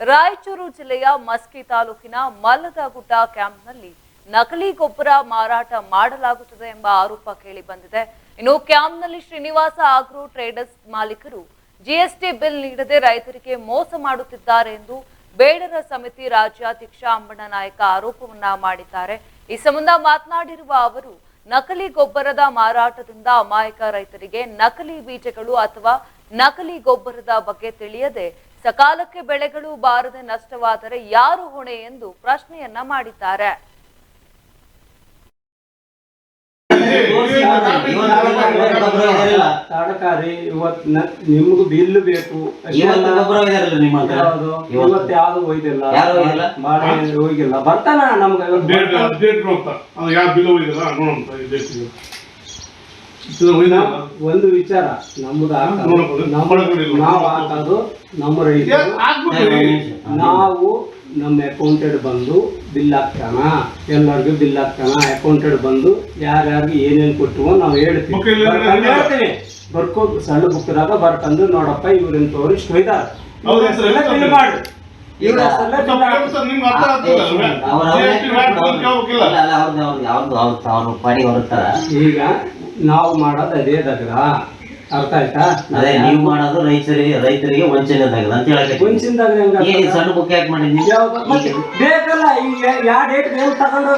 ರಾಯಚೂರು ಜಿಲ್ಲೆಯ ಮಸ್ಕಿ ತಾಲೂಕಿನ ಮಲ್ಲದಗುಡ್ಡ ಕ್ಯಾಂಪ್ನಲ್ಲಿ ನಕಲಿ ಗೊಬ್ಬರ ಮಾರಾಟ ಮಾಡಲಾಗುತ್ತದೆ ಎಂಬ ಆರೋಪ ಕೇಳಿ ಬಂದಿದೆ. ಇನ್ನು ಕ್ಯಾಂಪ್ನಲ್ಲಿ ಶ್ರೀನಿವಾಸ ಆಗ್ರೋ ಟ್ರೇಡರ್ಸ್ ಮಾಲೀಕರು ಜಿಎಸ್ಟಿ ಬಿಲ್ ನೀಡದೆ ರೈತರಿಗೆ ಮೋಸ ಮಾಡುತ್ತಿದ್ದಾರೆ ಎಂದು ಬೇಡರ ಸಮಿತಿ ರಾಜ್ಯಾಧ್ಯಕ್ಷ ಅಂಬಣ್ಣ ನಾಯಕ ಆರೋಪವನ್ನ ಮಾಡಿದ್ದಾರೆ. ಈ ಸಂಬಂಧ ಮಾತನಾಡಿರುವ ಅವರು, ನಕಲಿ ಗೊಬ್ಬರದ ಮಾರಾಟದಿಂದ ಅಮಾಯಕ ರೈತರಿಗೆ ನಕಲಿ ಬೀಜಗಳು ಅಥವಾ ನಕಲಿ ಗೊಬ್ಬರದ ಬಗ್ಗೆ ತಿಳಿಯದೆ ಸಕಾಲಕ್ಕೆ ಬೆಳೆಗಳು ಬಾರದೆ ನಷ್ಟವಾದರೆ ಯಾರು ಹೊಣೆ ಎಂದು ಪ್ರಶ್ನೆಯನ್ನ ಮಾಡಿದ್ದಾರೆ. ತಡಕಾರಿ ಇವತ್ ನಿಮ್ಗೂ ಬಿಲ್ ಬೇಕು. ಇವತ್ತು ಯಾವ್ದು? ಒಯ್ದಿಲ್ಲ? ಮಾಡಿ ಹೋಗಿಲ್ಲ ಬರ್ತಾನ ನಮ್ಗೆ. ಒಂದು ವಿಚಾರ ನಮ್ದು ನಾವು ಹಾಕೋದು ನಮ್ಮ ರೈತರು. ನಾವು ನಮ್ಮ ಅಕೌಂಟೆಡ್ ಬಂದು ಬಿಲ್ ಹಾಕ್ತಾನ ಎಲ್ಲರಿಗೂ ಬಿಲ್ ಹಾಕ್ತಾನ ಅಕೌಂಟೆಡ್ ಬಂದು ಯಾರ್ಯಾರಿಗೆ ಏನೇನ್ ಕೊಟ್ಟು ನಾವು ಹೇಳ್ತೀವಿ. ಬರ್ಕೋ ಸಣ್ಣ ಬುಕ್ದಾಗ ಬರ್ಕಂದು ನೋಡಪ್ಪ ಇವ್ರನ್ನ ತೋರಿಸ್ಟ್ ಮಾಡು ಹೊರತಾರ ಈಗ ನಾವು ಮಾಡೋದು ಅದೇ ದಗ್ರ. ಅರ್ಥ ಆಯ್ತಾ? ಅದೇ ನೀವು ಮಾಡೋದು ರೈತರಿಗೆ ರೈತರಿಗೆ ವಂಚನೆದಾಗದ ಅಂತ ಹೇಳಕ್ಕೆ ಮುಂಚಿನದಾಗ ಈ ಸಣ್ಣ ಬುಕ್ ಯಾಕೆ ಮಾಡಿದ್ನಿ ಬೇಕಲ್ಲ ಈಗ ಯಾವ ಡೇಟ್ ತಗೊಂಡು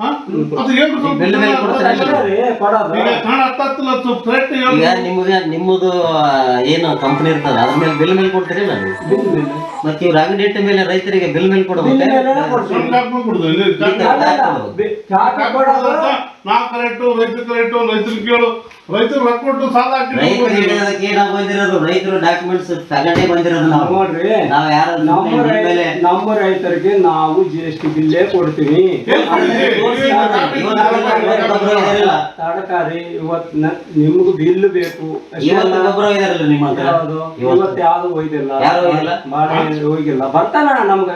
ಅದು ಸ್ವಲ್ಪ ಮೇಲೆ ಕೊಡ್ತಾರೆ. ಈಗ ಕಾಣ ಸ್ವಲ್ಪ ಈಗ ನಿಮಗೆ ನಿಮ್ಮದು ಏನು ಕಂಪನಿ ಇರ್ತದ ಅದ್ರ ಮೇಲೆ ಬಿಲ್ ಮೇಲೆ ಕೊಡ್ತೀರಿಲ್ಲ ನೀವು? ಮತ್ತೆ ಇವ್ರ ಅಂಗಡಿ ಇಟ್ಟ ಮೇಲೆ ರೈತರಿಗೆ ಬಿಲ್ ಮೇಲೆ ಕೊಡಬೇಕು. ಕೊಡುದು. ನಾ ಕರೆಕ್ಟು ರೈತರು ಕರೆಕ್ಟು ರೈತರು ಕೇಳು. ರೈತರು ರೊಕ್ಕ ಕೊಟ್ಟು ಸಾಲ ಹಾಕಿ ರೈತರು ಹಿಡಿಯೋದಕ್ಕೆ ನಾವು ಬಂದಿರೋದು? ರೈತರು ಡಾಕ್ಯುಮೆಂಟ್ಸ್ ತಗೊಂಡೇ ಬಂದಿರೋದು ನಾವು. ನೋಡ್ರಿ. ನಾವು ಯಾರು ನಮ್ಮ ರೈ- ಮೇಲೆ. ನಮ್ಮ ರೈತರಿಗೆ ನಾವು ಜಿ ಎಸ್ ಟಿ ಬಿಲ್ಲೇ ಕೊಡ್ತೀವಿ? ತಡಕಾರಿ ಇವತ್ ನಿಮ್ಗೂ ಬಿಲ್ ಬೇಕು. ಇವತ್ ಯಾವ್ದು? ಇವತ್ತು? ಇವತ್ತು ಯಾವ್ದು ಒಯ್ದಿಲ್ಲ ಯಾರು ಒಯ್ದಿಲ್ಲ? ಮಾಡಿ ಹೋಗಿಲ್ಲ ಬರ್ತಾನ ನಮ್ಗೆ.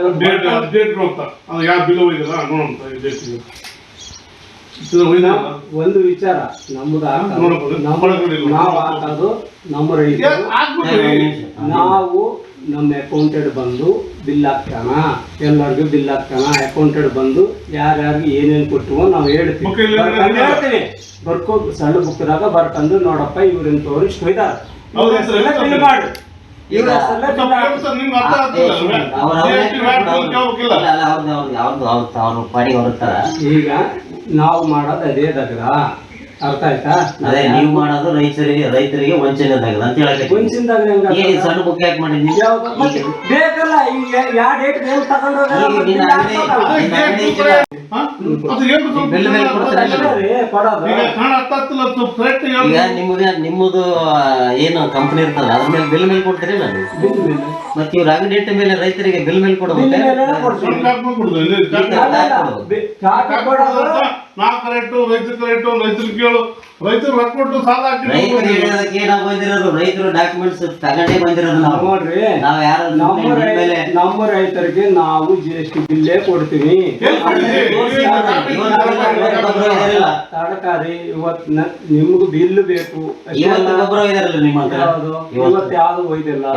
ಒಂದು ವಿಚಾರ. ನಮ್ದು. ನಾವು ಹಾಕೋದು ನಮ್ಮ ರೈತರು. ನಾವು ನಮ್ಮ ಅಕೌಂಟೆಡ್ ಬಂದು ಬಿಲ್ ಹಾಕ್ತಾನ? ಎಲ್ಲರಿಗೂ ಬಿಲ್ ಹಾಕ್ತಾನ? ಅಕೌಂಟೆಡ್ ಬಂದು ಯಾರ್ಯಾರಿಗೆ ಏನೇನು ಕೊಟ್ಟು ನಾವು ಹೇಳ್ತೀವಿ. ಬರ್ಕೋ ಸಣ್ಣ ಬುಕ್ದಾಗ ಬರ್ಕಂದು ನೋಡಪ್ಪ ಇವ್ರನ್ನ ಸರ್. ಬಿಲ್ ಮಾಡು. ಈಗ ನಾವು ಮಾಡೋದು ಅದೇ ದಗ್ರ. ಅರ್ಥ ಆಯ್ತಾ? ಅದೇ ನೀವು ಮಾಡೋದು ರೈತರಿಗೆ ರೈತರಿಗೆ ವಂಚನೆದಾಗದ ಅಂತ ಹೇಳಕ್ಕೆ ಏನ್ ಈ ಸಣ್ಣ ಬುಕ್ ಯಾಕೆ ಮಾಡಿದ್ನಿ ಮತ್ತೆ ಬೇಕಲ್ಲ ಈಗ ಯಾವ ಡೇಟ್ ಮೇಲೆ. ಈಗ ನಿಮಗೆ ನಿಮ್ಮದು ಏನು ಕಂಪನಿ ಇರ್ತದ ಅದ್ರ ಮೇಲೆ ಬಿಲ್ ಮೇಲೆ ಕೊಡ್ತೀರಿ ನಾನು ಮತ್ತ ಇವ್ರ ಅಂಗಡಿ ಡೇಟ್ ಮೇಲೆ ರೈತರಿಗೆ ಬಿಲ್ ಮೇಲೆ ಕೊಡಬೇಕು? ಮೇಲೆನೇ ರೇಟು ರೈತರು ಕರೆಕ್ಟು ರೈತರು ಕೇಳು. ರೈತರು ರೊಕ್ಕ ಕೊಟ್ಟು ಸಾಲ ರೈತರು ನಾವು ಬಂದಿರೋದು? ರೈತರು ಡಾಕ್ಯುಮೆಂಟ್ಸ್ ತಗೊಂಡೇ ಬಂದಿರೋದು ನಾವು. ನೋಡ್ರಿ ನಾವು ಯಾರು ನಮ್ಮ ಮೇಲೆ ನಮ್ಮ ರೈತರಿಗೆ ನಾವು ಜಿ ಎಸ್ ಟಿ ಬಿಲ್ಲೇ ಕೊಡ್ತೀನಿ ತರಕಾರಿ ಕೊಡ್ತೀವಿ? ಗೊಬ್ಬರ ತಡಕಾರಿ ಇವತ್ ನಿಮ್ಗೂ ಬಿಲ್ ಬೇಕು. ಇವತ್ತು ಅಲ್ಲ. ಗೊಬ್ಬರ ಇದಾರಲ್ಲ ನಿಮ್ಮ ಹತ್ರ? ಯಾವ್ದು? ಇವತ್ತು. ಯಾವ್ದು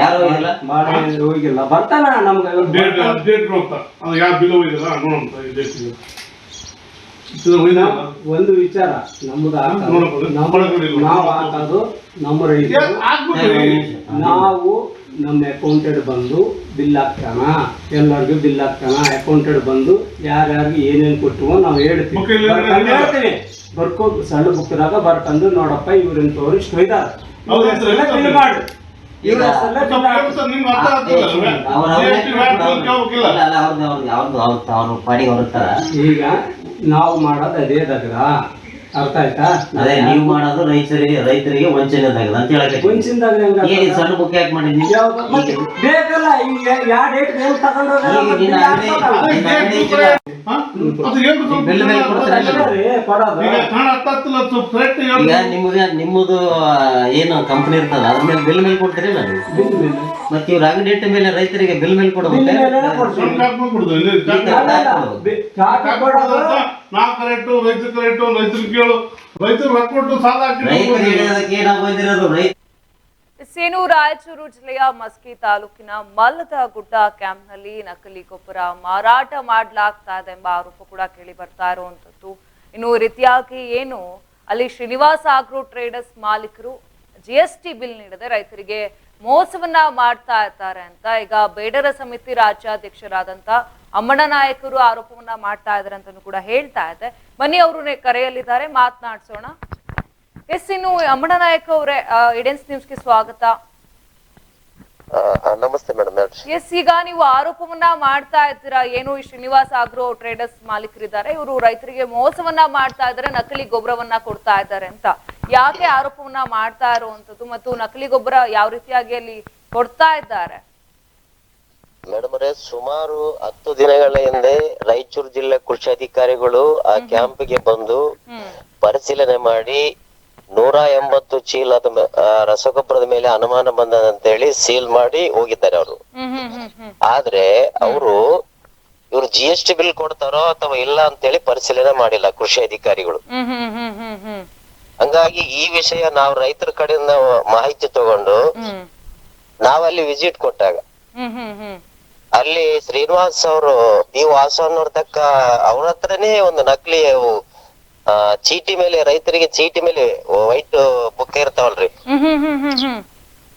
ಯಾರು ಒಯ್ದಿಲ್ಲ? ಮಾಡಿ ಹೋಗಿಲ್ಲ. ಬರ್ತಾನ ನಮ್ಗೆ. ಇವತ್ತು ಡೇಟ್ ಬರ್ತಾನ. ಅಂತ ಅದು ಯಾವ ಬಿಲ್ ಹೋಗಿಲ್ಲ ನೋಡೋಣ ಈ ಡೇಟಿಗೆ ಇದು ಹೋಗಿಲ್ಲ ಒಂದು ವಿಚಾರ ನಮ್ದು ನಾವು ಹಾಕೋದು ನಮ್ಮ ರೈತರು ನಾವು ನಮ್ಮ ಅಕೌಂಟೆಡ್ ಬಂದು ಬಿಲ್ ಹಾಕ್ತಾನ ಎಲ್ಲರಿಗೂ ಬಿಲ್ ಹಾಕ್ತಾನ ಅಕೌಂಟೆಡ್ ಬಂದು ಯಾರ್ಯಾರಿಗೆ ಏನೇನು ಕೊಟ್ಟು ನಾವು ಹೇಳ್ತೀವಿ. ಬರ್ಕೋ ಸಣ್ಣ ಬುಕ್ದಾಗ ಬರ್ಕಂದು ನೋಡಪ್ಪ ಇವ್ರನ್ನ ತೋರಿಸಿ ಒಯ್ದಾರ ಮಾಡು. ಈಗ ನಾವು ಮಾಡೋದು ಅದೇ ದಗ್ರ. ಅರ್ಥ ಆಯ್ತಾ? ಅದೇ ನೀವು ಮಾಡೋದು ರೈತರಿಗೆ ರೈತರಿಗೆ ವಂಚನೆ ವಂಚನೆದಾಗದ ಅಂತ ಹೇಳಕ್ಕೆ ವಂಚನೆ ಹೆಂಗ ಏನ್ ಈ ಸಣ್ಣ ಬುಕ್ ಯಾಕೆ ಮಾಡಿದ್ನಿ ಯಾವ್ದು? ಮತ್ತೆ ಬೇಕಲ್ಲ ಈಗ ಯಾವ ಡೇಟ್ ತಗೊಂಡು ಅದು ಸ್ವಲ್ಪ ಮೇಲೆ ಕೊಡ್ತಾರೆ? ಇಲ್ಲ. ಈಗ ಕಾಣ ಸ್ವಲ್ಪ ಈಗ ನಿಮಗೆ ನಿಮ್ಮದು ಏನು ಕಂಪನಿ ಇರ್ತದ ಅದ್ರ ಮೇಲೆ ಬಿಲ್ ಮೇಲೆ ಕೊಡ್ತೀರಿಲ್ಲ ನೀವು ಬಿಲ್ ಮೇಲೆ. ಮತ್ತೆ ಇವ್ರ ಅಂಗಡಿ ಇಟ್ಟ ಮೇಲೆ ರೈತರಿಗೆ ಬಿಲ್ ಮೇಲೆ ಬಿಲ್ ಕೊಡಬೇಕು. ಕೊಡುದು. ರೈತರು ರೈತರು ಕೇಳು. ರೈತರು ರೊಕ್ಕ ಕೊಟ್ಟು ಸಾಲ ಹಾಕಿ ರೈತರು ಹಿಡಿಯೋದಕ್ಕೆ ನಾವು ಬಂದಿರೋದು ರೈತ ಸೇನು ರಾಯಚೂರು ಜಿಲ್ಲೆಯ ಮಸ್ಕಿ ತಾಲೂಕಿನ ಮಲ್ಲದ ಗುಡ್ಡ ಕ್ಯಾಂಪ್ನಲ್ಲಿ ನಕಲಿ ಗೊಬ್ಬರ ಮಾರಾಟ ಮಾಡಲಾಗ್ತಾ ಇದೆ ಎಂಬ ಆರೋಪ ಕೂಡ ಕೇಳಿ ಬರ್ತಾ ಇರುವಂತದ್ದು. ಇನ್ನು ರೀತಿಯಾಗಿ ಏನು ಅಲ್ಲಿ ಶ್ರೀನಿವಾಸ ಆಗ್ರೋ ಟ್ರೇಡರ್ಸ್ ಮಾಲೀಕರು ಜಿ ಎಸ್ ಟಿ ಬಿಲ್ ನೀಡದೆ ರೈತರಿಗೆ ಮೋಸವನ್ನ ಮಾಡ್ತಾ ಇದ್ದಾರೆ ಅಂತ, ಈಗ ಬೇಡರ ಸಮಿತಿ ರಾಜ್ಯಾಧ್ಯಕ್ಷರಾದಂತ ಅಮ್ಮಣ್ಣ ನಾಯಕರು ಆರೋಪವನ್ನ ಮಾಡ್ತಾ ಇದ್ದಾರೆ ಅಂತಾನು ಕೂಡ ಹೇಳ್ತಾ ಇದೆ. ಬನ್ನಿ ಅವರು ಕರೆಯಲ್ಲಿದ್ದಾರೆ, ಮಾತನಾಡ್ಸೋಣ. ಎಸ್ ಇನ್ನು ಅಮ್ಮಣ್ಣ ನಾಯಕ್ ಅವರೇ ಇಡೆನ್ಸ್ ನ್ಯೂಸ್ಗೆ ಸ್ವಾಗತ. ನಮಸ್ತೆ ಮೇಡಮ್ ಎಸ್ ಈಗ ನೀವು ಆರೋಪವನ್ನ ಮಾಡ್ತಾ ಇದ್ದೀರಾ? ಏನು ಈ ಶ್ರೀನಿವಾಸ್ ಆಗ್ರೋ ಟ್ರೇಡರ್ಸ್ ಮಾಲೀಕರಿದ್ದಾರೆ. ಇವರು ರೈತರಿಗೆ ಮೋಸವನ್ನ ಮಾಡ್ತಾ ಇದ್ದಾರೆ ನಕಲಿ ಗೊಬ್ಬರವನ್ನ ಕೊಡ್ತಾ ಇದ್ದಾರೆ ಅಂತ. ಯಾಕೆ ಆರೋಪವನ್ನ ಮಾಡ್ತಾ ಇರುವಂತದ್ದು ಮತ್ತು ನಕಲಿ ಗೊಬ್ಬರ ಯಾವ ರೀತಿಯಾಗಿ ಅಲ್ಲಿ ಕೊಡ್ತಾ ಇದ್ದಾರೆ? ಮೇಡಮ್ ಅವರೇ ಸುಮಾರು ಹತ್ತು ದಿನಗಳ ಹಿಂದೆ ರಾಯಚೂರು ಜಿಲ್ಲೆ ಕೃಷಿ ಅಧಿಕಾರಿಗಳು ಆ ಕ್ಯಾಂಪ್ಗೆ ಬಂದು ಪರಿಶೀಲನೆ ಮಾಡಿ ನೂರ ಎಂಬತ್ತು ಚೀಲದ ರಸಗೊಬ್ಬರದ ಮೇಲೆ ಅನುಮಾನ ಹೇಳಿ ಸೀಲ್ ಮಾಡಿ ಹೋಗಿದ್ದಾರೆ ಅವರು. ಆದ್ರೆ ಅವರು ಇವ್ರು ಜಿ ಎಸ್ ಟಿ ಬಿಲ್ ಕೊಡ್ತಾರೋ ಅಥವಾ ಇಲ್ಲ ಅಂತೇಳಿ ಪರಿಶೀಲನೆ ಮಾಡಿಲ್ಲ ಕೃಷಿ ಅಧಿಕಾರಿಗಳು. ಹಂಗಾಗಿ ಈ ವಿಷಯ ನಾವು ರೈತರ ಕಡೆಯಿಂದ ಮಾಹಿತಿ ತಗೊಂಡು ನಾವಲ್ಲಿ ವಿಸಿಟ್ ಕೊಟ್ಟಾಗ. ಅಲ್ಲಿ ಶ್ರೀನಿವಾಸ್ ಅವರು ನೀವು ಆಸನ್ನೋರ್ತಕ್ಕ ತಕ್ಕ ಅವ್ರ ಹತ್ರನೇ ಒಂದು ನಕಲಿ ಆ, ಚೀಟಿ ಮೇಲೆ ರೈತರಿಗೆ ಚೀಟಿ ಮೇಲೆ ವೈಟ್ ಬುಕ್ ಇರ್ತಾವಲ್ರಿ.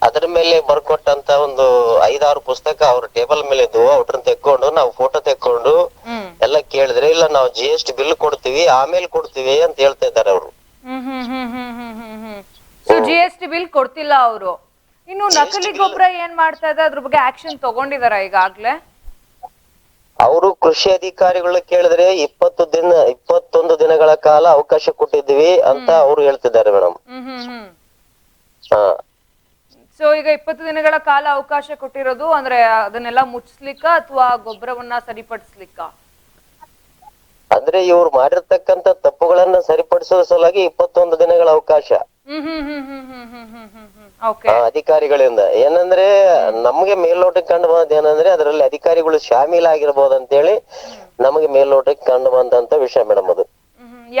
ಅದ್ರ ಮೇಲೆ ಬರ್ಕೊಟ್ಟಂತ ಒಂದು ಐದಾರು ಪುಸ್ತಕ ಅವ್ರ ಟೇಬಲ್ ಮೇಲೆ ಇದ್ವು ಅವ್ರನ್ನ ತೆಕ್ಕೊಂಡು ನಾವು ಫೋಟೋ ತೆಕ್ಕೊಂಡು ಎಲ್ಲ ಕೇಳಿದ್ರೆ ಇಲ್ಲ ನಾವು ಜಿ ಎಸ್ ಟಿ ಬಿಲ್ ಕೊಡ್ತೀವಿ ಆಮೇಲೆ ಕೊಡ್ತೀವಿ ಅಂತ ಹೇಳ್ತಾ ಇದ್ದಾರೆ ಅವರು. ಜಿ ಎಸ್ ಟಿ ಬಿಲ್ ಕೊಡ್ತಿಲ್ಲ ಅವರು. ಇನ್ನು ನಕಲಿ ಗೊಬ್ಬರ ಏನ್ ಮಾಡ್ತಾ ಇದೆ? ಅದ್ರ ಬಗ್ಗೆ ಆಕ್ಷನ್ ತಗೊಂಡಿದಾರ ಈಗಾಗ್ಲೇ? ಅವರು ಕೃಷಿ ಅಧಿಕಾರಿಗಳು ಕೇಳಿದ್ರೆ ಇಪ್ಪತ್ತು ದಿನ ಇಪ್ಪತ್ತೊಂದು ದಿನಗಳ ಕಾಲ ಅವಕಾಶ ಕೊಟ್ಟಿದ್ವಿ ಅಂತ ಅವ್ರು ಹೇಳ್ತಿದ್ದಾರೆ ಮೇಡಮ್. ಹಾ. ಸೊ ಈಗ ಇಪ್ಪತ್ತು ದಿನಗಳ ಕಾಲ ಅವಕಾಶ ಕೊಟ್ಟಿರೋದು ಅಂದ್ರೆ ಅದನ್ನೆಲ್ಲ ಮುಚ್ಚ್ಲಿಕ್ಕ ಅಥವಾ ಗೊಬ್ಬರವನ್ನ ಸರಿಪಡಿಸ್ಲಿಕ್ಕ? ಅಂದ್ರೆ ಇವ್ರು ಮಾಡಿರ್ತಕ್ಕಂತ ತಪ್ಪುಗಳನ್ನ ಸರಿಪಡಿಸುವ ಸಲುವಾಗಿ ಇಪ್ಪತ್ತೊಂದು ದಿನಗಳ ಅವಕಾಶ. ಅಧಿಕಾರಿಗಳಿಂದ. ಏನಂದ್ರೆ ನಮ್ಗೆ ಮೇಲ್ನೋಟಕ್ಕೆ ಕಂಡು ಬಂದ ಏನಂದ್ರೆ ಅದರಲ್ಲಿ ಅಧಿಕಾರಿಗಳು ಶಾಮೀಲಾಗಿರ್ಬೋದು ಅಂತೇಳಿ ನಮಗೆ ಮೇಲ್ನೋಟಕ್ಕೆ ಕಂಡು ಬಂದಂತ ವಿಷಯ ಮೇಡಮ್ ಅದು.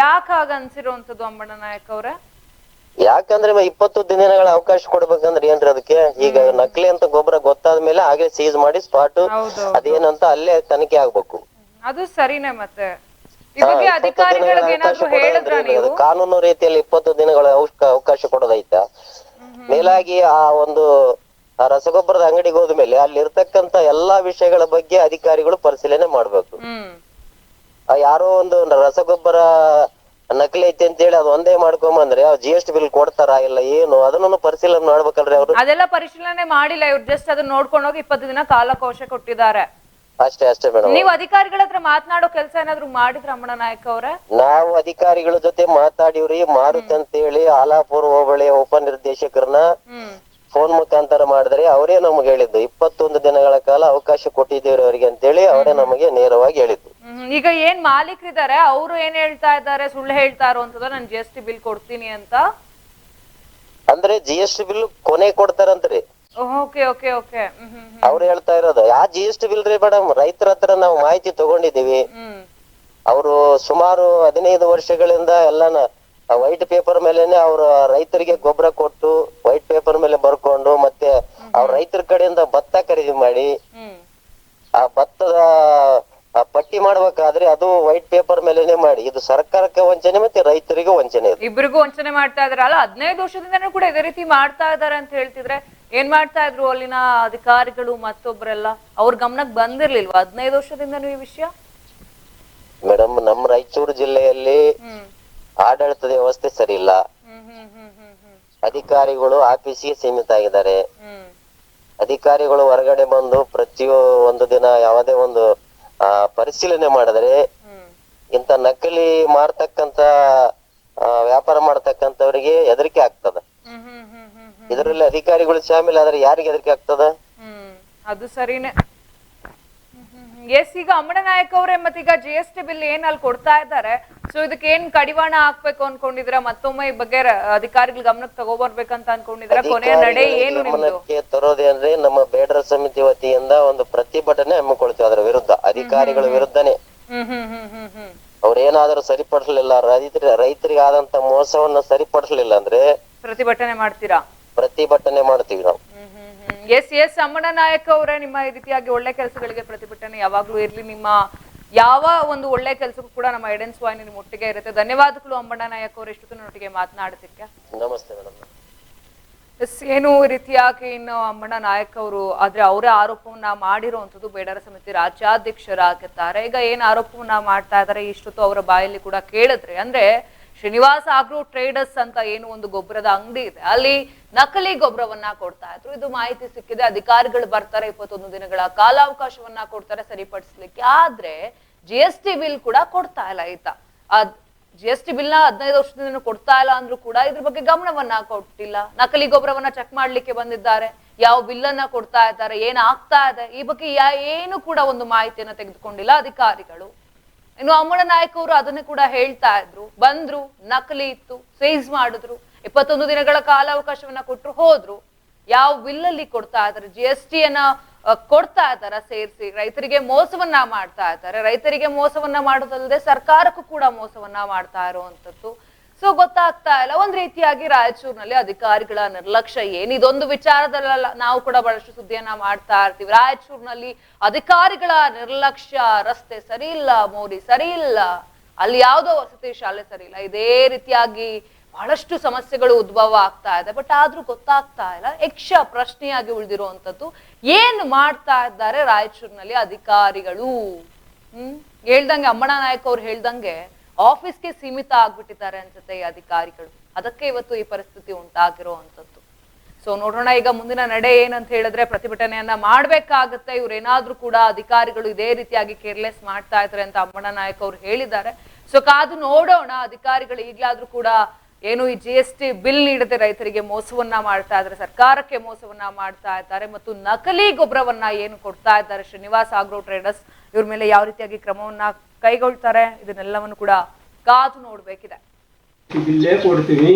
ಯಾಕೆ ಅನ್ಸಿರುವಂತದ್ದು ಅಂಬಣ್ಣ ನಾಯಕ್ ಅವರ? ಯಾಕಂದ್ರೆ ಇಪ್ಪತ್ತು ದಿನಗಳ ಅವಕಾಶ ಕೊಡ್ಬೇಕಂದ್ರೆ ಏನ್ರಿ ಅದಕ್ಕೆ? ಈಗ ನಕಲಿ ಅಂತ ಗೊಬ್ಬರ ಗೊತ್ತಾದ ಮೇಲೆ ಹಾಗೆ ಸೀಸ್ ಮಾಡಿ ಸ್ಪಾಟ್ ಅದೇನಂತ ಅಲ್ಲೇ ತನಿಖೆ ಆಗ್ಬೇಕು. ಅದು ಸರಿನೇ ಮತ್ತೆ. ಕಾನೂನು ರೀತಿಯಲ್ಲಿ ಇಪ್ಪತ್ತು ದಿನಗಳ ಅವಕ- ಅವಕಾಶ ಕೊಡೋದೈತ. ಮೇಲಾಗಿ ಆ ಒಂದು ರಸಗೊಬ್ಬರದ ಅಂಗಡಿಗೆ ಹೋದ್ಮೇಲೆ ಅಲ್ಲಿ ಇರ್ತಕ್ಕಂತ ಎಲ್ಲಾ ವಿಷಯಗಳ ಬಗ್ಗೆ ಅಧಿಕಾರಿಗಳು ಪರಿಶೀಲನೆ ಮಾಡ್ಬೇಕು. ಆ ಯಾರೋ ಒಂದು ರಸಗೊಬ್ಬರ ನಕಲಿ ಐತಿ ಅಂತ ಹೇಳಿ ಅದು ಒಂದೇ ಮಾಡ್ಕೊಂಬಂದ್ರೆ ಜಿ ಎಸ್ ಟಿ ಬಿಲ್ ಕೊಡ್ತಾರಾ ಇಲ್ಲ ಏನು ಅದನ್ನು ಪರಿಶೀಲನೆ ಮಾಡ್ಬೇಕಲ್ರಿ ಅವರು? ಅದೆಲ್ಲ ಪರಿಶೀಲನೆ ಮಾಡಿಲ್ಲ. ಇವ್ರು ಜಸ್ಟ್ ಅದನ್ನ ನೋಡ್ಕೊಂಡು ಹೋಗಿ ಇಪ್ಪತ್ತು ದಿನ ಕಾಲಕೋಶ ಕೊಟ್ಟಿದ್ದಾರೆ. ಅಷ್ಟೇ ಅಷ್ಟೇ ಮೇಡಮ್ ನೀವು ಅಧಿಕಾರಿಗಳ ಹತ್ರ ಮಾತನಾಡೋ ಕೆಲಸ ಏನಾದ್ರು ಮಾಡಿದ್ರ ಅಮ್ಮಣ್ಣ ನಾಯಕ್ ಅವ್ರ? ನಾವು ಅಧಿಕಾರಿಗಳ ಜೊತೆ ಮಾತಾಡಿವ್ರಿ ಮಾರುತಿ ಅಂತ ಹೇಳಿ ಆಲಾಪುರ ಹೋಬಳಿಯ ಉಪನಿರ್ದೇಶಕರನ್ನ ಹ್ಮ್. ಫೋನ್ ಮುಖಾಂತರ ಮಾಡಿದ್ರೆ ಅವರೇ ನಮ್ಗೆ ಹೇಳಿದ್ದು. ಇಪ್ಪತ್ತೊಂದು ದಿನಗಳ ಕಾಲ ಅವಕಾಶ ಕೊಟ್ಟಿದ್ದೇವ್ರಿ ಅವರಿಗೆ ಅಂತೇಳಿ ಅವರೇ ನಮಗೆ ನೇರವಾಗಿ ಹೇಳಿದ್ದು. ಈಗ ಏನ್ ಮಾಲೀಕರಿದ್ದಾರೆ ಅವರು ಏನ್ ಹೇಳ್ತಾ ಇದ್ದಾರೆ ಸುಳ್ಳು ಹೇಳ್ತಾ ಇರುವಂತದ ನಾನು ಜಿ ಎಸ್ ಟಿ ಬಿಲ್ ಕೊಡ್ತೀನಿ ಅಂತ? ಅಂದ್ರೆ ಜಿ ಎಸ್ ಟಿ ಬಿಲ್ ಕೊನೆ ಕೊಡ್ತಾರಂತ್ರಿ. ಓಕೆ ಅವ್ರು ಹೇಳ್ತಾ ಇರೋದು ಯಾ ಜಿ ಎಸ್ ಟಿ ಬಿಲ್ ರೀ ಮೇಡಮ್ ರೈತರ ಹತ್ರ ನಾವು ಮಾಹಿತಿ ತಗೊಂಡಿದೀವಿ ಅವರು ಸುಮಾರು ಹದಿನೈದು ವರ್ಷಗಳಿಂದ ಎಲ್ಲಾನ ವೈಟ್ ಪೇಪರ್ ಮೇಲೆನೆ ಅವ್ರ ರೈತರಿಗೆ ಗೊಬ್ಬರ ಕೊಟ್ಟು ವೈಟ್ ಪೇಪರ್ ಮೇಲೆ ಬರ್ಕೊಂಡು ಮತ್ತೆ ಅವ್ರ ರೈತರ ಕಡೆಯಿಂದ ಭತ್ತ ಖರೀದಿ ಮಾಡಿ ಆ ಭತ್ತದ ಆ ಪಟ್ಟಿ ಮಾಡ್ಬೇಕಾದ್ರೆ ಅದು ವೈಟ್ ಪೇಪರ್ ಮೇಲೆನೆ ಮಾಡಿ. ಇದು ಸರ್ಕಾರಕ್ಕೆ ವಂಚನೆ ಮತ್ತೆ ರೈತರಿಗೆ ವಂಚನೆ ಇಬ್ಬರಿಗೂ ವಂಚನೆ ಮಾಡ್ತಾ ಇದಾರಲ್ಲ ಹದಿನೈದು ವರ್ಷದಿಂದ ಕೂಡ ಇದೇ ರೀತಿ ಮಾಡ್ತಾ ಇದಾರೆ ಅಂತ ಹೇಳ್ತಿದ್ರೆ ಏನ್ ಮಾಡ್ತಾ ಇದ್ರು ಅಲ್ಲಿನ ಅಧಿಕಾರಿಗಳು ಮತ್ತೊಬ್ಬರೆಲ್ಲ ಅವ್ರ ಗಮನಕ್ಕೆ ಬಂದಿರ್ಲಿಲ್ವಾ? ಹದಿನೈದು ವರ್ಷದಿಂದ ಈ ವಿಷಯ? ಮೇಡಮ್ ನಮ್ಮ ರಾಯಚೂರು ಜಿಲ್ಲೆಯಲ್ಲಿ ಆಡಳಿತದ ವ್ಯವಸ್ಥೆ ಸರಿ ಇಲ್ಲ. ಅಧಿಕಾರಿಗಳು ಆಫೀಸಿಗೆ ಸೀಮಿತ ಆಗಿದ್ದಾರೆ. ಅಧಿಕಾರಿಗಳು ಹೊರಗಡೆ ಬಂದು ಪ್ರತಿಯೊ ಒಂದು ದಿನ ಯಾವುದೇ ಒಂದು ಪರಿಶೀಲನೆ ಮಾಡಿದ್ರೆ ಇಂತ ನಕಲಿ ಮಾರ್ತಕ್ಕಂತ ವ್ಯಾಪಾರ ಮಾಡ್ತಕ್ಕಂಥವ್ರಿಗೆ ಹೆದರಿಕೆ ಆಗ್ತದ. ಇದರಲ್ಲಿ ಅಧಿಕಾರಿಗಳು ಶಾಮಿಲ್ ಆದ್ರೆ ಯಾರಿಗೆ ಹೆದರಿಕೆ ಆಗ್ತದ? ಹ್ಮ್ ಅದು ಸರಿನೇ. ಎಸ್ ಈಗ ಅಮ್ಮಣ ನಾಯಕ್ ಅವರೇ ಮತ್ತೀಗ ಜಿ ಎಸ್ ಟಿ ಬಿಲ್ ಏನ್ ಅಲ್ಲಿ ಕೊಡ್ತಾ ಇದ್ದಾರೆ? ಸೊ ಇದಕ್ಕೆ ಏನ್ ಕಡಿವಾಣ ಹಾಕ್ಬೇಕು ಅನ್ಕೊಂಡಿದ್ರ ಮತ್ತೊಮ್ಮೆ ಈ ಬಗ್ಗೆ ಅಧಿಕಾರಿಗಳ ಗಮನಕ್ಕೆ ತಗೋಬರ್ಬೇಕಂತ ಅನ್ಕೊಂಡಿದ್ರ ಕೊನೆಯ ನಡೆ ಏನು ನಿಮ್ದು? ಗಮನಕ್ಕೆ ತರೋದೇನ್ರಿ ನಮ್ಮ ಬೇಡರ ಸಮಿತಿ ವತಿಯಿಂದ ಒಂದು ಪ್ರತಿಭಟನೆ ಹಮ್ಮಿಕೊಳ್ತೀವಿ ಅದರ ವಿರುದ್ಧ. ಅಧಿಕಾರಿಗಳ ವಿರುದ್ಧನೇ. ಹ್ಮ್ ಹ್ಮ್ ಹ್ಮ್ ಹ್ಮ್ ಹ್ಮ್. ಅವ್ರೇನಾದ್ರೂ ಸರಿಪಡಿಸ್ಲಿಲ್ಲ ರೈತರ ರೈತರಿಗೆ ಆದಂತ ಮೋಸವನ್ನ ಸರಿಪಡಿಸ್ಲಿಲ್ಲ ಅಂದ್ರೆ ಪ್ರತಿಭಟನೆ ಮಾಡ್ತೀರಾ? ಪ್ರತಿಭಟನೆ ಮಾಡ್ತೀವಿ ನಾವು. ಎಸ್ ಎಸ್ ಅಮ್ಮಣ್ಣ ನಾಯಕ್ ಅವರೇ ನಿಮ್ಮ ಈ ರೀತಿಯಾಗಿ ಒಳ್ಳೆ ಕೆಲಸಗಳಿಗೆ ಪ್ರತಿಭಟನೆ ಯಾವಾಗ್ಲೂ ಇರ್ಲಿ. ನಿಮ್ಮ ಯಾವ ಒಂದು ಒಳ್ಳೆ ಕೆಲಸಕ್ಕೂ ಕೂಡ ನಮ್ಮ ಎಡೆನ್ಸ್ ವಾಹಿನಿ ನಿಮ್ಮ ಒಟ್ಟಿಗೆ ಇರುತ್ತೆ. ಧನ್ಯವಾದಗಳು ಅಮ್ಮಣ್ಣ ನಾಯಕ್ ಅವರು ಇಷ್ಟು ನನ್ನೊಟ್ಟಿಗೆ ಮಾತನಾಡೋದಕ್ಕೆ ನಮಸ್ತೆ ಮೇಡಮ್. ಎಸ್ ಏನು ರೀತಿಯಾಗಿ ಇನ್ನು ಅಮ್ಮಣ್ಣ ನಾಯಕ್ ಅವರು ಆದ್ರೆ ಅವರೇ ಆರೋಪವನ್ನ ಮಾಡಿರುವಂತದ್ದು ಬೇಡರ ಸಮಿತಿ ರಾಜ್ಯಾಧ್ಯಕ್ಷರಾಗಿದ್ದಾರೆ ಈಗ ಏನ್ ಆರೋಪವನ್ನ ಮಾಡ್ತಾ ಇದ್ದಾರೆ ಇಷ್ಟೊತ್ತು ಅವರ ಬಾಯಲ್ಲಿ ಕೂಡ ಕೇಳಿದ್ರೆ ಅಂದ್ರೆ ಶ್ರೀನಿವಾಸ್ ಆಗ್ರೋ ಟ್ರೇಡರ್ಸ್ ಅಂತ ಏನು ಒಂದು ಗೊಬ್ಬರದ ಅಂಗಡಿ ಇದೆ. ಅಲ್ಲಿ ನಕಲಿ ಗೊಬ್ಬರವನ್ನ ಕೊಡ್ತಾ ಇದ್ರು. ಇದು ಮಾಹಿತಿ ಸಿಕ್ಕಿದೆ. ಅಧಿಕಾರಿಗಳು ಬರ್ತಾರೆ ಇಪ್ಪತ್ತೊಂದು ದಿನಗಳ ಕಾಲಾವಕಾಶವನ್ನ ಕೊಡ್ತಾರೆ ಸರಿಪಡಿಸ್ಲಿಕ್ಕೆ. ಆದ್ರೆ ಜಿ ಎಸ್ ಟಿ ಬಿಲ್ ಕೂಡ ಕೊಡ್ತಾ ಇಲ್ಲ ಈತ. ಜಿ ಎಸ್ ಟಿ ಬಿಲ್ನ ಹದಿನೈದು ವರ್ಷದಿಂದ ಕೊಡ್ತಾ ಇಲ್ಲ ಅಂದ್ರೂ ಕೂಡ ಇದ್ರ ಬಗ್ಗೆ ಗಮನವನ್ನ ಕೊಟ್ಟಿಲ್ಲ. ನಕಲಿ ಗೊಬ್ಬರವನ್ನ ಚೆಕ್ ಮಾಡ್ಲಿಕ್ಕೆ ಬಂದಿದ್ದಾರೆ. ಯಾವ ಬಿಲ್ ಅನ್ನ ಕೊಡ್ತಾ ಇದ್ದಾರೆ, ಏನ್ ಆಗ್ತಾ ಇದೆ, ಈ ಬಗ್ಗೆ ಏನು ಕೂಡ ಒಂದು ಮಾಹಿತಿಯನ್ನ ತೆಗೆದುಕೊಂಡಿಲ್ಲ ಅಧಿಕಾರಿಗಳು. ಇನ್ನು ಅಮ್ಮನ ನಾಯಕ್ ಅವರು ಅದನ್ನೇ ಕೂಡ ಹೇಳ್ತಾ ಇದ್ರು. ಬಂದ್ರು, ನಕಲಿ ಇತ್ತು ಸೈಜ್ ಮಾಡಿದ್ರು. ಇಪ್ಪತ್ತೊಂದು ದಿನಗಳ ಕಾಲಾವಕಾಶವನ್ನ ಕೊಟ್ಟರು ಹೋದ್ರು. ಯಾವ ಬಿಲ್ಲಲ್ಲಿ ಕೊಡ್ತಾ ಇದ್ದಾರೆ? ಜಿ ಎಸ್ ಟಿ ಅನ್ನ ಕೊಡ್ತಾ ಇದ್ದಾರ ಸೇರಿಸಿ? ರೈತರಿಗೆ ಮೋಸವನ್ನ ಮಾಡ್ತಾ ಇದ್ದಾರೆ. ರೈತರಿಗೆ ಮೋಸವನ್ನ ಮಾಡೋದಲ್ಲದೆ ಸರ್ಕಾರಕ್ಕೂ ಕೂಡ ಮೋಸವನ್ನ ಮಾಡ್ತಾ ಇರುವಂತದ್ದು. ಸೊ ಗೊತ್ತಾಗ್ತಾ ಇಲ್ಲ. ಒಂದ್ ರೀತಿಯಾಗಿ ರಾಯಚೂರಿನಲ್ಲಿ ಅಧಿಕಾರಿಗಳ ನಿರ್ಲಕ್ಷ್ಯ ಏನಿದೊಂದು ವಿಚಾರದಲ್ಲ ನಾವು ಕೂಡ ಬಹಳಷ್ಟು ಸುದ್ದಿಯನ್ನ ಮಾಡ್ತಾ ಇರ್ತೀವಿ. ರಾಯಚೂರಿನಲ್ಲಿ ಅಧಿಕಾರಿಗಳ ನಿರ್ಲಕ್ಷ್ಯ, ರಸ್ತೆ ಸರಿ ಇಲ್ಲ ಮೋರಿ ಸರಿ ಇಲ್ಲ ಅಲ್ಲಿ ಯಾವ್ದೋ ವಸತಿ ಶಾಲೆ ಸರಿ ಇಲ್ಲ ಇದೇ ರೀತಿಯಾಗಿ ಬಹಳಷ್ಟು ಸಮಸ್ಯೆಗಳು ಉದ್ಭವ ಆಗ್ತಾ ಇದೆ. ಬಟ್ ಆದ್ರೂ ಗೊತ್ತಾಗ್ತಾ ಇಲ್ಲ. ಯಕ್ಷ ಪ್ರಶ್ನೆಯಾಗಿ ಉಳಿದಿರುವಂತದ್ದು ಏನ್ ಮಾಡ್ತಾ ಇದ್ದಾರೆ ರಾಯಚೂರಿನಲ್ಲಿ ಅಧಿಕಾರಿಗಳು? ಹ್ಮ್? ಹೇಳ್ದಂಗೆ ಅಮ್ಮಣ್ಣ ನಾಯಕ್ ಅವ್ರು ಹೇಳ್ದಂಗೆ ಆಫೀಸ್ಗೆ ಸೀಮಿತ ಆಗ್ಬಿಟ್ಟಿದ್ದಾರೆ ಅನ್ಸುತ್ತೆ ಈ ಅಧಿಕಾರಿಗಳು. ಅದಕ್ಕೆ ಇವತ್ತು ಈ ಪರಿಸ್ಥಿತಿ ಉಂಟಾಗಿರೋ ಅಂತದ್ದು ಸೊ ನೋಡೋಣ, ಈಗ ಮುಂದಿನ ನಡೆ ಏನಂತ ಹೇಳಿದ್ರೆ ಪ್ರತಿಭಟನೆಯನ್ನ ಮಾಡ್ಬೇಕಾಗತ್ತೆ. ಇವ್ರೇನಾದ್ರೂ ಕೂಡ ಅಧಿಕಾರಿಗಳು ಇದೇ ರೀತಿಯಾಗಿ ಕೇರ್ಲೆಸ್ ಮಾಡ್ತಾ ಇದ್ದಾರೆ ಅಂತ ಅಮ್ಮಣ್ಣ ನಾಯಕ್ ಅವ್ರು ಹೇಳಿದ್ದಾರೆ. ಸೊ ಕಾದು ನೋಡೋಣ. ಅಧಿಕಾರಿಗಳು ಈಗ್ಲಾದ್ರೂ ಕೂಡ ಏನು ಈ ಜಿ ಎಸ್ ಟಿ ಬಿಲ್ ನೀಡದೆ ರೈತರಿಗೆ ಮೋಸವನ್ನ ಮಾಡ್ತಾ ಇದ್ದಾರೆ. ಸರ್ಕಾರಕ್ಕೆ ಮೋಸವನ್ನ ಮಾಡ್ತಾ ಇದ್ದಾರೆ ಮತ್ತು ನಕಲಿ ಗೊಬ್ಬರವನ್ನ ಏನು ಕೊಡ್ತಾ ಇದ್ದಾರೆ ಶ್ರೀನಿವಾಸ್ ಆಗ್ರೋ ಟ್ರೇಡರ್ಸ್ ಇವ್ರ ಮೇಲೆ ಯಾವ ರೀತಿಯಾಗಿ ಕ್ರಮವನ್ನ ಕೈಗೊಳ್ತಾರೆ ಇದನ್ನೆಲ್ಲವನ್ನು ಕೂಡ ಕಾದು ನೋಡಬೇಕಿದೆ ಬಿಲ್ಲೇ ಕೊಡ್ತೀವಿ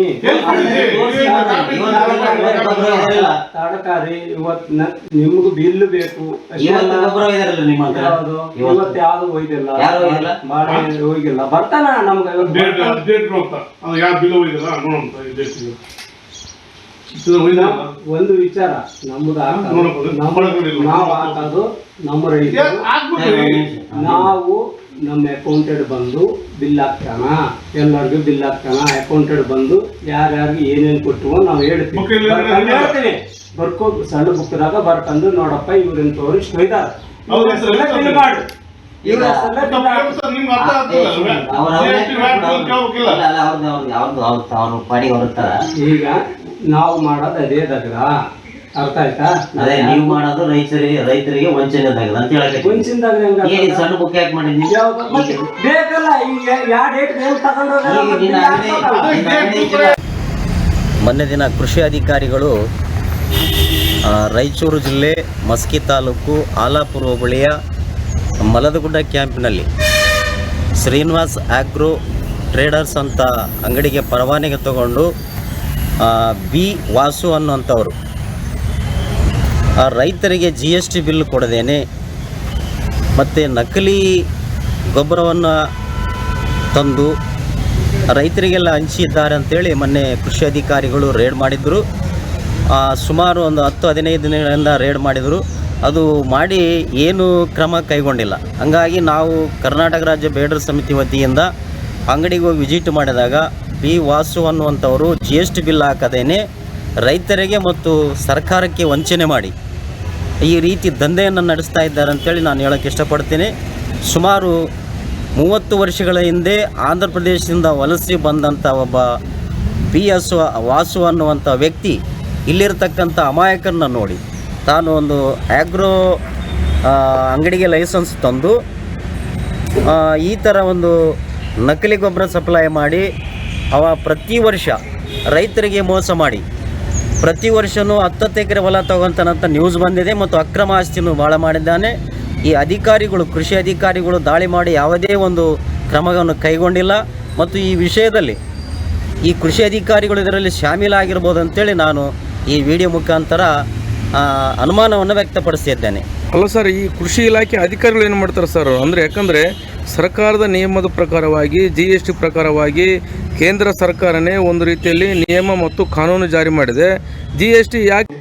ಗೊಬ್ಬರ ತಡಕಾರಿ ಇವತ್ ನಿಮ್ಗೂ ಬಿಲ್ ಬೇಕು ಹತ್ರ ಯಾವ್ದು? ಮಾಡಿ ಹೋಗಿಲ್ಲ ಬರ್ತಾನ ನಮ್ಗೆ ಒಂದು ವಿಚಾರ ನಮ್ದು ನಾವು ಹಾಕೋದು ನಮ್ಮ ನಾವು ನಮ್ಮ ಅಕೌಂಟೆಡ್ ಬಂದು ಬಿಲ್ ಹಾಕ್ತಾನ. ಎಲ್ಲರಿಗೂ ಬಿಲ್ ಹಾಕ್ತಾನ. ಅಕೌಂಟೆಡ್ ಬಂದು ಯಾರ್ಯಾರಿಗೆ ಏನೇನು ಕೊಟ್ಟು ನಾವು ಹೇಳ್ತೀವಿ. ಬರ್ಕೋ ಸಣ್ಣ ಬುಕ್ದಾಗ ಬರ್ಕಂದು ನೋಡಪ್ಪ ಇವ್ರನ್ನ ತೋರಿಸಿ ಒಯ್ದಾರ ಹೌದು ಇವ್ರ ಸರ್, ಹೆಸರಲ್ಲೇ ಹೌದು. bill ಮಾಡು ಇವ್ರ ಈಗ ನಾವು ಮಾಡೋದು ಅದೇ ದಗದ ಅರ್ಥ ಆಯ್ತಾ? ಅದೇ ನೀವು ಮಾಡೋದು ರೈತರಿಗೆ ರೈತರಿಗೆ ವಂಚನೆದಾಗದ ಅಂತ ಹೇಳಕ್ಕೆ ಏನ್ ಸಣ್ಣ ಬುಕ್ ಯಾಕೆ ಮಾಡಿದ್ನಿ ಬೇಕಲ್ಲ ಈಗ ಯಾವ ಡೇಟ್ ಏನು ತಗೊಂಡೋಗ? ಮೊನ್ನೆ ದಿನ ಕೃಷಿ ಅಧಿಕಾರಿಗಳು ಆ, ರಾಯಚೂರು ಜಿಲ್ಲೆ ಮಸ್ಕಿ ತಾಲೂಕು ಆಲಾಪುರ ಹೋಬಳಿಯ ಮಲದಗುಡ್ಡ ಕ್ಯಾಂಪಿನಲ್ಲಿ ಶ್ರೀನಿವಾಸ್ ಆಗ್ರೋ ಟ್ರೇಡರ್ಸ್ ಅಂತ ಅಂಗಡಿಗೆ ಪರವಾನಿಗೆ ತಗೊಂಡು ಬಿ ವಾಸು ಅನ್ನುವಂಥವರು. ರೈತರಿಗೆ ಜಿ ಎಸ್ ಟಿ ಬಿಲ್ ಕೊಡದೇನೆ, ಮತ್ತು ನಕಲಿ ಗೊಬ್ಬರವನ್ನು ತಂದು ರೈತರಿಗೆಲ್ಲ ಹಂಚಿದ್ದಾರೆ ಅಂತೇಳಿ ಮೊನ್ನೆ ಕೃಷಿ ಅಧಿಕಾರಿಗಳು ರೇಡ್ ಮಾಡಿದ್ದರು ಸುಮಾರು ಒಂದು ಹತ್ತು, ಹದಿನೈದು ದಿನಗಳಿಂದ ರೇಡ್ ಮಾಡಿದರು. ಅದು ಮಾಡಿ ಏನು ಕ್ರಮ ಕೈಗೊಂಡಿಲ್ಲ. ಹಂಗಾಗಿ ನಾವು ಕರ್ನಾಟಕ ರಾಜ್ಯ ಬೇಡರ್ ಸಮಿತಿ ವತಿಯಿಂದ ಅಂಗಡಿಗೆ ಹೋಗಿ ವಿಸಿಟ್ ಮಾಡಿದಾಗ ಬಿ ವಾಸು ಅನ್ನುವಂಥವರು ಜಿ ಎಸ್ ಟಿ ಬಿಲ್ ಹಾಕದೇನೆ ರೈತರಿಗೆ ಮತ್ತು ಸರ್ಕಾರಕ್ಕೆ ವಂಚನೆ ಮಾಡಿ. ಈ ರೀತಿ ದಂಧೆಯನ್ನು ನಡೆಸ್ತಾ ಇದ್ದಾರೆ ಅಂತೇಳಿ ನಾನು ಹೇಳೋಕ್ಕೆ ಇಷ್ಟಪಡ್ತೀನಿ. ಸುಮಾರು ಮೂವತ್ತು ವರ್ಷಗಳ ಹಿಂದೆ ಆಂಧ್ರ ಪ್ರದೇಶದಿಂದ ವಲಸೆ ಬಂದಂಥ ಒಬ್ಬ ಬಿ ಎಸ್ ವಾಸು ಅನ್ನುವಂಥ ವ್ಯಕ್ತಿ ಇಲ್ಲಿರತಕ್ಕಂಥ ಅಮಾಯಕರನ್ನ ನೋಡಿ. ತಾನು ಒಂದು ಆ್ಯಗ್ರೋ ಅಂಗಡಿಗೆ ಲೈಸೆನ್ಸ್ ತಂದು ಈ ಥರ ಒಂದು ನಕಲಿ ಗೊಬ್ಬರ ಸಪ್ಲೈ ಮಾಡಿ ಅವ ಪ್ರತಿ ವರ್ಷ ರೈತರಿಗೆ ಮೋಸ ಮಾಡಿ, ಪ್ರತಿ ವರ್ಷನೂ ಹತ್ತತ್ತು ಎಕರೆ ಹೊಲ ತಗೊಂತಾನಂತ ನ್ಯೂಸ್ ಬಂದಿದೆ ಮತ್ತು ಅಕ್ರಮ ಆಸ್ತಿನೂ ಭಾಳ ಮಾಡಿದ್ದಾನೆ. ಈ ಅಧಿಕಾರಿಗಳು, ಕೃಷಿ ಅಧಿಕಾರಿಗಳು ದಾಳಿ ಮಾಡಿ ಯಾವುದೇ ಒಂದು ಕ್ರಮವನ್ನು ಕೈಗೊಂಡಿಲ್ಲ. ಮತ್ತು ಈ ವಿಷಯದಲ್ಲಿ ಈ ಕೃಷಿ ಅಧಿಕಾರಿಗಳು ಇದರಲ್ಲಿ ಶಾಮೀಲಾಗಿರ್ಬೋದು ಅಂತೇಳಿ ನಾನು ಈ ವಿಡಿಯೋ ಮುಖಾಂತರ ಅನುಮಾನವನ್ನು ವ್ಯಕ್ತಪಡಿಸಿದ್ದೇನೆ ಅಲ್ಲ ಸರ್, ಈ ಕೃಷಿ ಇಲಾಖೆ ಅಧಿಕಾರಿಗಳು ಏನು ಮಾಡ್ತಾರೆ ಸರ್? ಅಂದರೆ ಯಾಕಂದರೆ ಸರ್ಕಾರದ ನಿಯಮದ ಪ್ರಕಾರವಾಗಿ ಜಿ ಎಸ್ ಟಿ ಪ್ರಕಾರವಾಗಿ ಕೇಂದ್ರ ಸರ್ಕಾರನೇ ಒಂದು ರೀತಿಯಲ್ಲಿ ನಿಯಮ ಮತ್ತು ಕಾನೂನು ಜಾರಿ ಮಾಡಿದೆ. ಜಿ ಎಸ್ ಟಿ ಯಾಕೆ